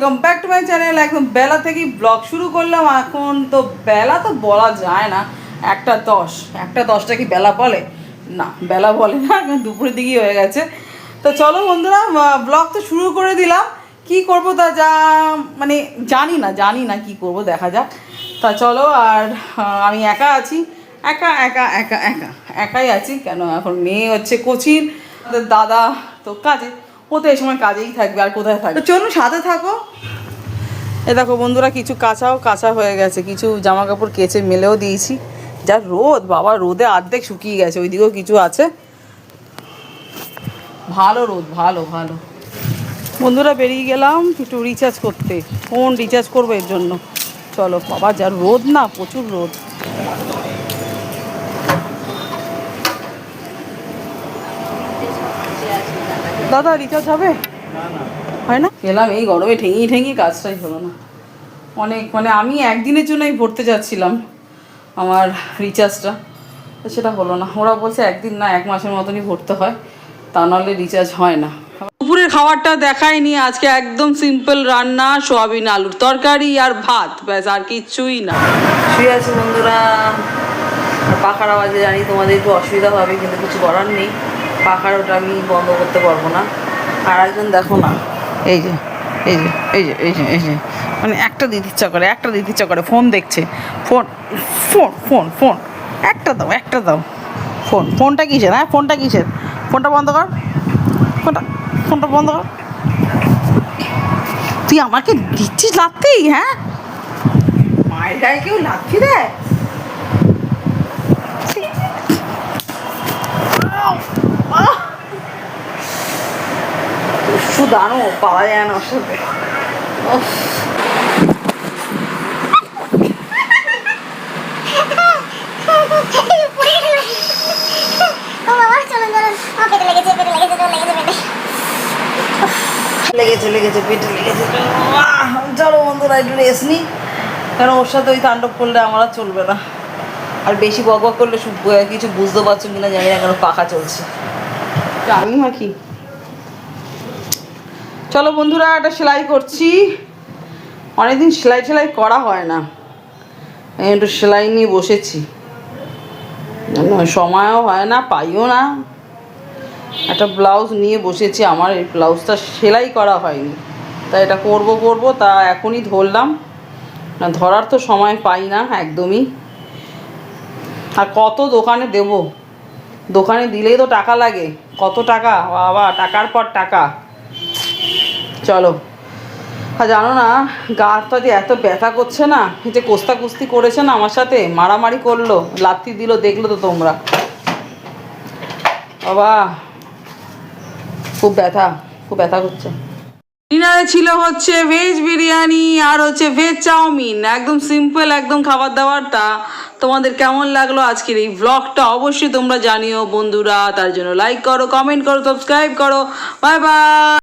Welcome back to my channel একদম বেলা থেকেই ব্লগ শুরু করলাম। এখন তো বেলা তো বলা যায় না। একটা দশ। একটা দশটা কি বেলা বলে? না, বেলা বলে না। এখন দুপুরের দিকেই হয়ে গেছে। তো চলো বন্ধুরা ব্লগ তো শুরু করে দিলাম। কি করব তা যা মানে জানি না জানি না কি করব, দেখা যাক। তা চলো, আর আমি একা আছি। একা একা একা একা, একাই আছি। কেন, এখন মেয়ে হচ্ছে কোচিন। দাদা তো কাজে। এই সময় কাজেই থাকবে আর কোথায় থাকবে? চলুন সাথে থাকো। এ দেখো বন্ধুরা, কিছু কাঁচাও কাঁচা হয়ে গেছে। কিছু জামা কাপড় কেচে মেলেও দিয়েছি। যা রোদ, বাবা, রোদে অর্ধেক শুকিয়ে গেছে, ওইদিকেও কিছু আছে। ভালো রোদ, ভালো ভালো। বন্ধুরা, বেরিয়ে গেলাম একটু রিচার্জ করতে। ফোন রিচার্জ করব এর জন্য। চলো, বাবা, যা রোদ না, প্রচুর রোদ। দাদা রিচার্জ হবে? হয় না? গেলাম এই গরমে ঠেঙিয়ে ঠেঙিয়ে কাজটাই হলো না। অনেক মানে আমি একদিনের জন্যই ভরতে যাচ্ছিলাম আমার রিচার্জটা সেটা হলো না। ওরা বলছে একদিন না এক মাসের মতনই ভরতে হয়। তা নাহলে রিচার্জ হয় না। দুপুরের খাবারটা দেখায়নি আজকে একদম সিম্পল রান্না সোয়াবিন আলুর তরকারি আর ভাত। ব্যাস আর কিচ্ছুই না। শুয়ে আছে বন্ধুরা। আর পাখার আওয়াজে জানি তোমাদের একটু অসুবিধা হবে কিন্তু কিছু করার নেই। পাখার ওটা আমি বন্ধ করতে পারব না। আর একজন দেখো না, এই যে এই যে এই যে এই যে এই যে মানে একটা দিতে ইচ্ছা করে, একটা দিতে ইচ্ছা করে, ফোন দেখছে, ফোন ফোন ফোন ফোন, একটা দাও একটা দাও, ফোন, ফোনটা কিসের হ্যাঁ ফোনটা কিসের, ফোনটা বন্ধ কর, ফোনটা ফোনটা বন্ধ কর। তুই আমাকে দিচ্ছিস লাগতেই হ্যাঁ? মায়ের গায়ে কেউ লাথি দেয়? সুদানো পাওয়া যায় না ওর সাথে। উফ। লেগেছে লেগেছে পেটে লেগেছে! চলো বন্ধুরা একটু রেস্ট নিই কারণ ওর সাথে ওই তাণ্ডব করলে আমার আর চলবে না। আর বেশি বক বক করলে কিছু বুঝতে পারছ কিনা জানি না কেন পাখা চলছে। আমি মাখি চলো বন্ধুরা, একটা সেলাই করছি। অনেকদিন সেলাই সেলাই করা হয় না। এই একটু সেলাই নিয়ে বসেছি। সময়ও হয় না, পাইও না। একটা ব্লাউজ নিয়ে বসেছি, আমার এই ব্লাউজটা সেলাই করা হয়নি। তা এটা করব করব, তা এখনই ধরলাম। ধরার তো সময় পাই না একদমই। আর কত দোকানে দেব? দোকানে দিলেই তো টাকা লাগে। কত টাকা? বাবা, টাকার পর টাকা। চলো। আর জানো না গাটা যে এত ব্যথা করছে না যে কোস্তা কুস্তি করেছে না আমার সাথে, মারামারি করল লাত্তি দিল, দেখল তো তোমরা। বাবা, খুব ব্যথা খুব ব্যথা করছে। ডিনারে ছিল হচ্ছে ভেজ বিরিয়ানি আর হচ্ছে ভেজ চাউমিন। একদম সিম্পল একদম খাবার দাবারটা। তোমাদের কেমন লাগল আজকের এই ব্লগটা অবশ্যই তোমরা জানিও বন্ধুরা। তার জন্য লাইক করো কমেন্ট করো সাবস্ক্রাইব করো। Bye bye